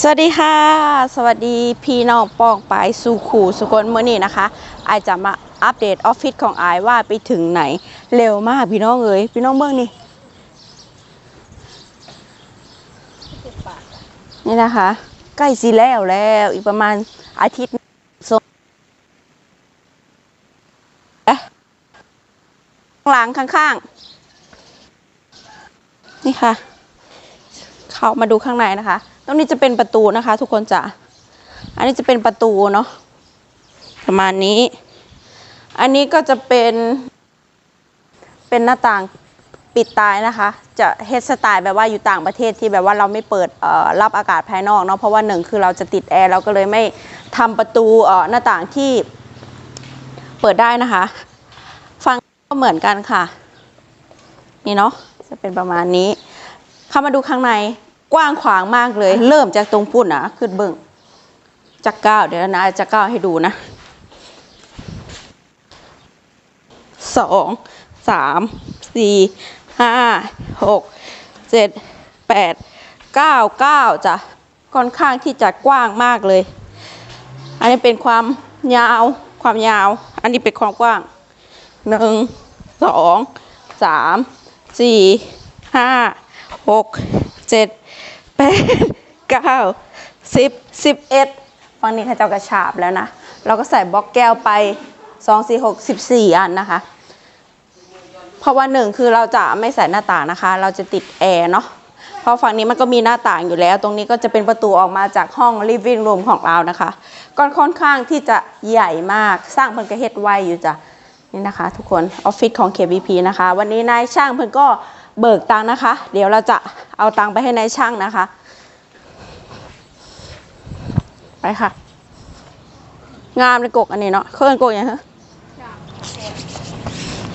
สวัสดีค่ะ สวัสดีพี่น้องปองปายสู่ขู่สุกลเมื่อนี้นะคะไอายจะมาอัปเดตออฟฟิศของไอายว่าไปถึงไหน เร็วมากพี่น้องเอ๋ยพี่น้องเบื้องนี่นี่นะคะ ใกล้สิแล้วแล้วอีกประมาณอาทิตย์สองล้างหลังข้างๆ นี่ค่ะ เข้ามาดูข้างในนะคะ ตรงนี้จะเป็นประตูนะคะ ทุกคนจะอันนี้จะเป็นประตูเนาะประมาณนี้ อันนี้ก็จะเป็นเป็นหน้าต่างปิดตายนะคะ จะเฮดสไตล์แบบว่าอยู่ต่างประเทศที่แบบว่าเราไม่เปิดรับอากาศภายนอกเนาะเพราะว่าหนึ่งคือเราจะติดแอร์เราก็เลยไม่ทำประตูหน้าต่างที่เปิดได้นะคะ ฟังก็เหมือนกันค่ะ นี่เนาะจะเป็นประมาณนี้ เข้ามาดูข้างใน กว้างขวางมากเลย เริ่มจากตรงปุ่นนะขึ้นเบิ่งจากก้าวเดี๋ยวนะจะก้าวให้ดูนะสองสามสี่ห้าหกเจ็ดแปดเก้าเก้าจ้ะค่อนข้างที่จะกว้างมากเลย อันนี้เป็นความยาวความยาว อันนี้เป็นความกว้างหนึ่งสองสามสี่ห้าหกเจ็ด แปดเก้าสิบสิบเอ็ดฝั่งนี้เข้าเจ้ากระฉาบแล้วนะ เราก็ใส่บล็อกแก้วไปสองสี่หกสิบสี่อันนะคะ เพราะว่าหนึ่งคือเราจะไม่ใส่หน้าต่างนะคะ เราจะติดแอร์เนาะเพราะฝั่งนี้มันก็มีหน้าต่างอยู่แล้ว ตรงนี้ก็จะเป็นประตูออกมาจากห้อง living room ของเรานะคะก็ค่อนข้างที่จะใหญ่มากสร้างเพิ่นกระเฮ็ดไวอยู่จ้ะนี่นะคะ ทุกคนออฟฟิศของ KBP นะคะ วันนี้นายช่างเพิ่นก็ เบิกตังนะคะ เดี๋ยวเราจะเอาตังไปให้นายช่างนะคะ ไปค่ะ งามในกกอันนี้เนาะเคลื่อนกกอย่างฮะ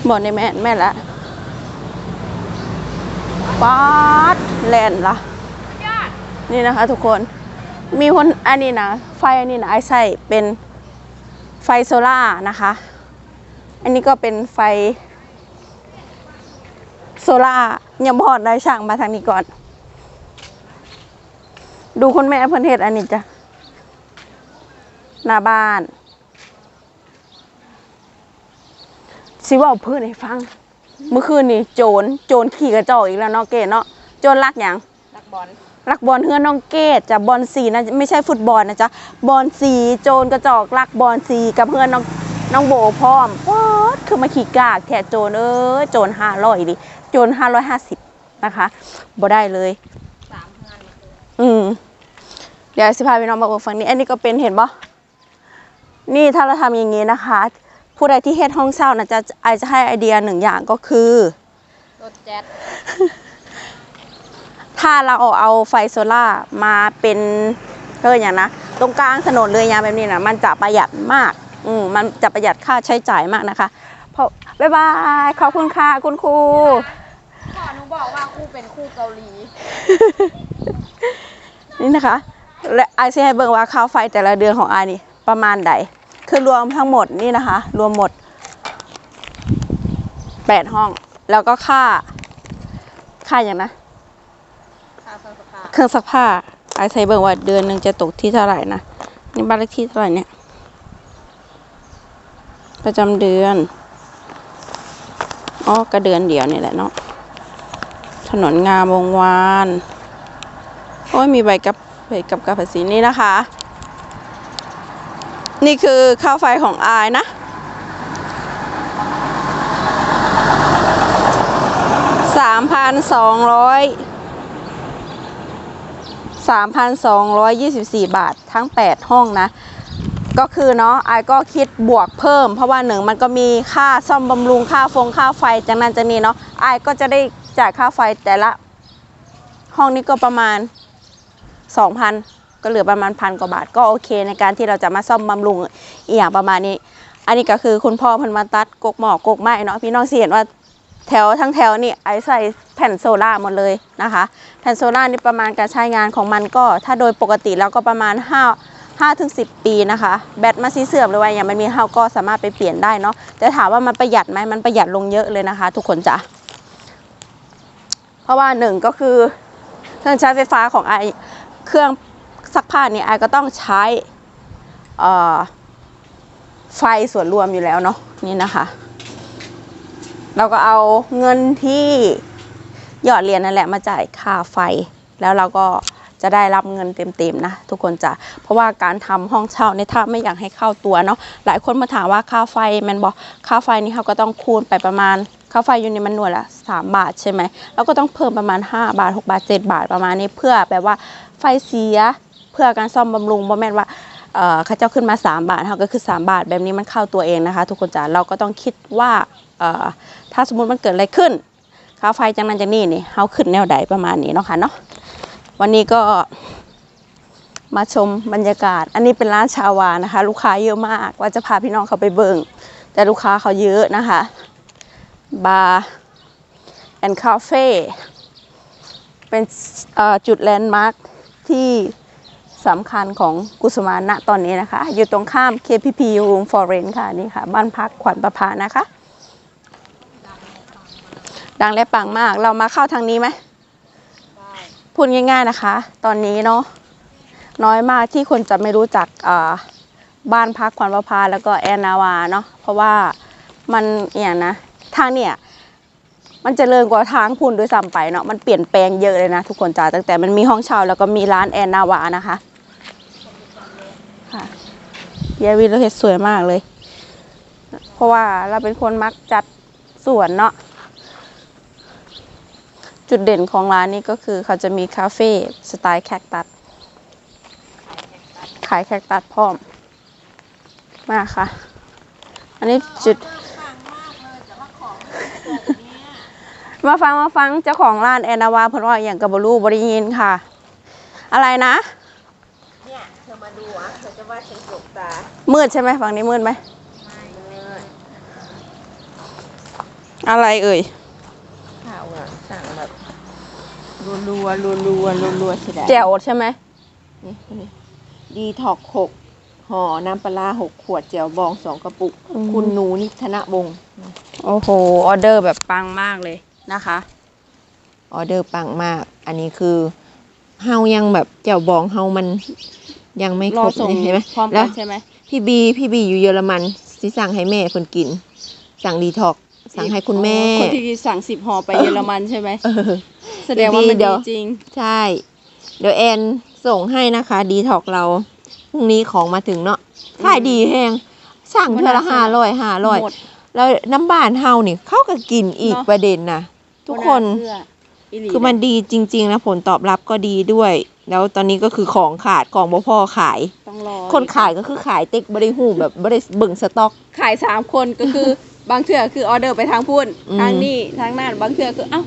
หมดในแม่แม่ละป๊าดแลนละนี่นะคะทุกคนมีคนอันนี้นะไฟอันนี้นะไอใส่เป็นไฟโซล่านะคะ อันนี้ก็เป็นไฟ โซล่าร์ยังบอดได้ช่างมาทางนี้ก่อน ดูคุณแม่เพิ่นเฮ็ดอันนี้จ้ะ หน้าบ้าน สิเว่าเพื่อนให้ฟัง เมื่อคืนนี่โจรโจรขี่กระจอกอีกแล้วเนาะเกดเนาะโจรลักหยังนักบอลลักบอลเฮือนน้องเกดจะบอลสีนะไม่ใช่ฟุตบอลนะจ๊ะบอลสีโจรกระจอกลักบอลสีกับเพื่อนน้องน้องโบพร้อมป๊อดคือมาขี่กากแถโจรเอ้ยโจรห้าร้อยดิ โจรห้าร้อยห้าสิบนะคะบ่ได้เลยสามงานมาคืออืมเดี๋ยวสิพาพี่น้องมาบอกฝั่งนี้ อันนี้ก็เป็นเห็นปะนี่ถ้าเราทำอย่างนี้นะคะ ผู้ใดที่เฮ็ดห้องเช่านะจะไอจะให้ไอเดียหนึ่งอย่างก็คือรถแจ๊ดถ้าเราเอาไฟโซล่าร์มาเป็นเอออย่างนะตรงกลางถนนเลยยางแบบนี้นะมันจะประหยัดมาก อืมมันจะประหยัดค่าใช้จ่ายมากนะคะ เพราะบ๊ายบาย ขอบคุณค่ะคุณครูพ่ อหนูบอกว่าคู่เป็นคู่เกาหลี นี่นะคะ และไอซีให้เบิ่งว่าค่าไฟแต่ละเดือนของไอนี่ประมาณใด คือรวมทั้งหมดนี่นะคะ รวมหมดแปดห้อง แล้วก็ค่า ค่าอย่างนะค่าเครื่องสภาเครื่องซักผ้าไอซีเบิ่งว่าเดือนหนึ่งจะตกที่เท่าไหร่นะ นี่บ้านเลขที่เท่าไหร่เนี่ย ประจำเดือนอ๋อก็เดือนเดียวนี่แหละเนาะ ถนนงามวงวาน โอ้ยมีใบกับใบกับกับภาษีนี่นะคะ นี่คือค่าไฟของอายนะสามพันสองร้อยสามพันสองร้อยยี่สิบสี่บาททั้งแปดห้องนะก็คือเนาะไอายก็คิดบวกเพิ่ม เพราะว่าหนึ่งมันก็มีค่าซ่อมบำรุงค่าฟงค่าไฟจากนั้นจากนี้เนาะไอายก็จะได้ จ่ายค่าไฟแต่ละ ห้องนี้ก็ประมาณ 2,000 ก็เหลือประมาณพันกว่าบาท ก็โอเค ในการที่เราจะมาซ่อมบำรุงอีกอย่างประมาณนี้ อันนี้ก็คือคุณพ่อพิ่นมาตัดกกหมอกกกไม้เนาะพี่น้องสิเห็นว่าแถวทั้งแถวนี่ไอใส่แผ่นโซล่าหมดเลยนะคะ แผ่นโซล่านี่ประมาณการใช้งานของมันก็ ถ้าโดยปกติแล้วก็ประมาณ 5 5ถึง10 ปีนะคะ แบตมาซีเสื่อมหรือว่าอย่างมันมีเฮาก็สามารถไปเปลี่ยนได้เนาะแต่ถามว่ามันประหยัดไหมมันประหยัดลงเยอะเลยนะคะ ทุกคนจ้ะ เพราะว่าหนึ่งก็คือเครื่องใช้ไฟฟ้าของไอเครื่องซักผ้าเนี่ยไอก็ต้องใช้ไฟส่วนรวมอยู่แล้วเนาะนี่นะคะ เราก็เอาเงินที่หยอดเหรียญนั่นแหละมาจ่ายค่าไฟ แล้วเราก็จะได้รับเงินเต็มๆนะทุกคนจะเพราะว่าการทำห้องเช่าเนี่ยถ้าไม่อยากให้เข้าตัวเนาะหลายคนมาถามว่าค่าไฟแมันบอกค่าไฟนี่เขาก็ต้องคูณไปประมาณ ค่าไฟอยู่ในมันหน่วยละ3บาทใช่ไหมแล้วก็ต้องเพิ่มประมาณ 5 บาท 6 บาท 7 บาทประมาณนี้เพื่อแบบว่าไฟเสียเพื่อการซ่อมบำรุงบ่แม่นว่าเขาเจ้าขึ้นมา 3 บาทเขาก็คือ 3 บาท แบบนี้มันเข้าตัวเองนะคะ ทุกคนจ๋าเราก็ต้องคิดว่าถ้าสมมติมันเกิดอะไรขึ้นค่าไฟจังนั้นจังนี่นี่เฮาขึ้นแนวใดประมาณนี้เนาะค่ะเนาะวันนี้ก็มาชมบรรยากาศ อันนี้เป็นร้านชาวานะคะ ลูกค้าเยอะมากว่าจะพาพี่น้องเขาไปเบิงแต่ลูกค้าเขาเยอะนะคะ บาร์แอนด์คาเฟ่เป็นจุดแลนด์มาร์คที่สำคัญของกุสมาณะตอนนี้นะคะ อยู่ตรงข้าม KPP Room for Rent ค่ะนี่ค่ะ บ้านพักขวัญประภานะคะ ดังและปังมากเรามาเข้าทางนี้ไหมพูดง่ายๆนะคะ ตอนนี้เนาะน้อยมากที่คนจะไม่รู้จักบ้านพักขวัญประภาแล้วก็แอนนาวาเนาะเพราะว่ามันอย่างนะ ทางเนี่ยมันจเจริญกว่าทางพุ่นด้วยซ้ำไปเนาะมันเปลี่ยนแปลงเยอะเลยนะทุกคนจ้าตั้งแต่มันมีห้องเช่าแล้วก็มีร้านแอนนาวานะคะค่ะยายวิโรเฮ็ดสวยมากเลย เพราะว่าเราเป็นคนมักจัดสวนเนาะจุดเด่นของร้านนี้ก็คือเขาจะมีคาเฟ่สไตล์แคคตัสขายแคคตัสพร้อมมากค่ะ อันนี้จุด ฟังมากเลยแต่ว่าของไม่ถูกเนี่ย มาฟังมาฟังเจ้าของร้านแอนนาวาเพิ่นว่าอย่างกับบรูบริยินค่ะ อะไรนะเนี่ยเธอมาดูอะเธอจะว่าฉันจกตามืดใช่ไหมฝั่งนี้มืดไหมเอออะไรเอ่ยข่าวอะสั่งแบบรัวรัวรัวรัวรัวรัวใช่ไหมแจ่วใช่ไหมนี่นี่ดีท็อกหกห่อน้ำปลาร้าหกขวดเจียวบองสองกระปุก คุณหนูนิชนะวงศ์โอ้โห ออเดอร์แบบปังมากเลย นะคะออเดอร์ปังมาก อันนี้คือเฮายังแบบเจียวบองเฮามันยังไม่รคอรบส่งเห็นไหมพร้อมแล้กัวนใช่ไหมพี่บีพี่บีอยู่เยอรมันสิสั่งให้แม่เพิ่นกิน สั่งดีท็อกสั่งให้คุณแม่คนที่สั่งสิบห่อไปเยอรมันใช่ไหมเออแสดงว่ามันเดี๋ดียวจริง ใช่ เดี๋ยวแอนส่งให้นะคะดีท็อกเราพรุ่งนี้ของมาถึงเนาะขายดีแฮงสั่งเท่าละห้าร้อยห้าร้อยหมด แล้วน้ำบ้านเฮานี่เขาก็กินอีกเนาะ ประเด็นนะทุกคนเชื่ออีหลีคือมันดีจริง ๆ นะ ผลตอบรับก็ดีด้วย แล้วตอนนี้ก็คือของขาดของบ่พอขาย ต้องรอคนขายก็คือขายเต็กบริหูแบบบริเบิ่งสต็อก ขายสามคนก็คือ บางเทื่อคือออเดอร์ไปทางพุ่นอืม ทางนี่ทางนั่นบางเทื่อคือเอ้า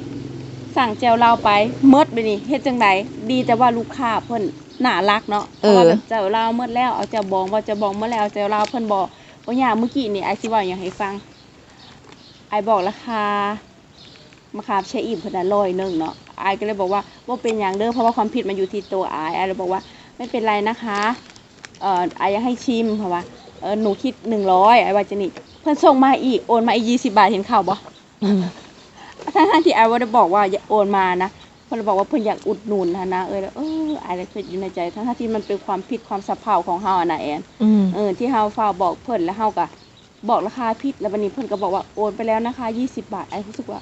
สั่งแจวเราไปเมดไปนี่เฮ็ดจังไดดีแต่ว่าลูกค้าเพิ่นน่ารักเนาะเพราะว่าแบบแจวเราเมดแล้วเอาแจวบองว่าแจวบองเมดแล้วแจวเราเพิ่นบอกว่าอย่างเมื่อกี้นี่ไอซิว่าอย่างให้ฟัง ไอบอกราคามะขามเชอิ่มเพิ่นน่ะร้อยหนึงเนาะไอก็เลยบอกว่าว่าเป็นอย่างเด้อเพราะว่าความผิดมันอยู่ที่ตัวไอไอเลยบอกว่าไม่เป็นไรนะคะเอ่อไออยากให้ชิมเพราะว่าเออหนูคิดหนึ่งร้อยไอว่าจะนี่เพิ่นส่งมาอีกโอนมาอีกยี่สิบาทเห็นข่าวบ่ทั้งทที่ไอว่าได้บอกว่าอย่าโอนมานะเพิ่นบอกว่าเพิ่นอยากอุดหนุนนะนะเออแล้วเออไอเลยคิดอยู่ในใจ ทั้งๆที่มันเป็นความผิดความสะเพร่าของเฮาอะนะแอนอืมเออที่เฮาฝากบอกเพิ่นแล้วเฮาก็ บอกราคาผิดแล้ววันนี้เพิ่นก็บอกว่าโอนไปแล้วนะคะ20 บาทไอ้รู้สึกว่า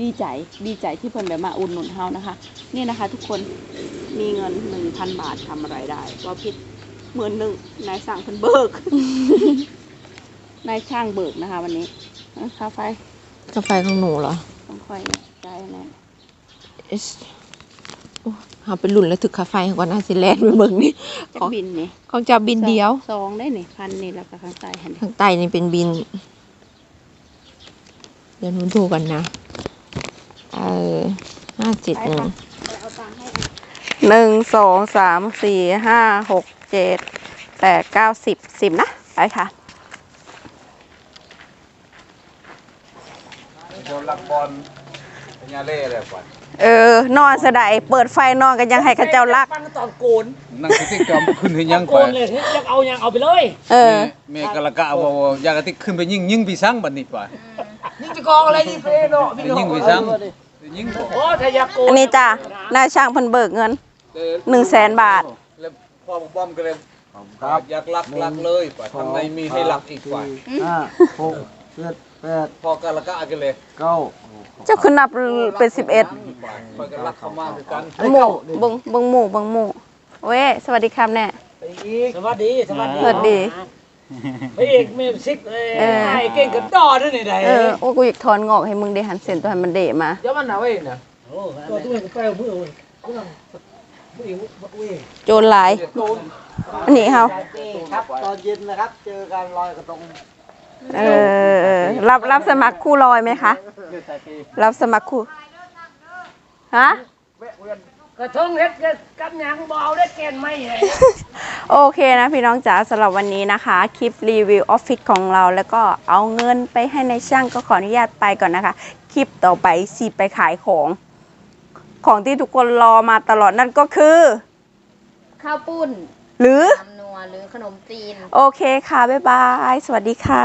ดีใจดีใจที่เพิ่นแบบมาอุดหนุนเฮานะคะนี่นะคะ ทุกคนมีเงิน1,000บาททำอะไรได้ว่าผิดหมื่นหนึ่งนายสั่งเพิ่นเบิกนายช่างเบิกนะคะ วันนี้เออค่าไฟกาแฟของหนูเหรอต้องค่อยจ่ายแน่ เอสโอ้เอาไปหลุ่นแล้วถึกคาไฟก่อนนะสิแลนไปเบิ่งนี่จะของบินนี่ของเจะบินเดียวซองได้นี่พันนี่แล้วก็ข้างใต้หันทางใต้นี่เป็นบิน เดี๋ยวหนูดูกันนะเออห้าเจ็ดหนึ่งเอาตังค์ให้หนึ่งสองสามสี่ห้าหกเจ็ดแปดเก้าสิบสิบนะ ไปค่ะโดนลักบอลพญาเล่เลยก่อน เออนอนสะไดเปิดไฟนอนกันยังให้เข้าเจ้าลัก ปั้นตอนโกนนั่งสติ๊กเกอร์ขึ้นให้ยังโกไปนเลยอยากเอายังเอาไปเลยเออ แม่กะละกะบอกว่าอยากกะติกขึ้นไปยิงยิงปีสังบัดนี้ป่ะนี่จะกองอะไรนี่เฟ่เนาะพี่ยิงไปซ้ำยิงโอ้ถ้าอยากโกนอันนี้จ้ะนายช่างเพันเบิกเงิน หนึ่งแสนบาทแพ่อป้อมก็เลยครับอยากรักรักเลยป่ะทำไมมีให้รักอีกป่ะห้าหก เจ็ดแปดพอกันแล้วก็อากันเลยเก้าเจ้าคือนับเป็นสิบเอ็ดพอกันรักเขามากคือกันหมู่เบิงเบิงหมู่เบิงหมู่เว้ยสวัสดีครับแน่สวัสดีสวัสดีสวัสดีพระเอกเมมซิกเอ้ยเออไอ้เก่งกับดอด้วยนี่ไดเออโอ้กูอยากถอนงอกให้มึงได้หันเส้นตัวให้มันเดะมาเดี๋ยวมันเอาไว้นะก็ตัวเองก็แปลมือเว้ยเรื่องมือเองมือเองโจรหลายอันนี้เฮาครับตอนเย็นนะครับ เจอกันลอยกระทง เออรับรับสมัครคู่ลอยไหมคะรับสมัครคู่ฮะกระทงเฮ็ดกับกับหยังบ่เอาได้แกนไม่ไงโอเคนะพี่น้องจ๋าสำหรับวันนี้นะคะ คลิปรีวิวออฟฟิศของเรา แล้วก็เอาเงินไปให้ในช่างก็ขออนุญาตไปก่อนนะคะ คลิปต่อไปสิไปขายของ ของที่ทุกคนรอมาตลอดนั่นก็คือ ข้าวปุ้นหรือน้ำนัว หรือขนมจีน โอเคค่ะ บ๊ายบาย สวัสดีค่ะ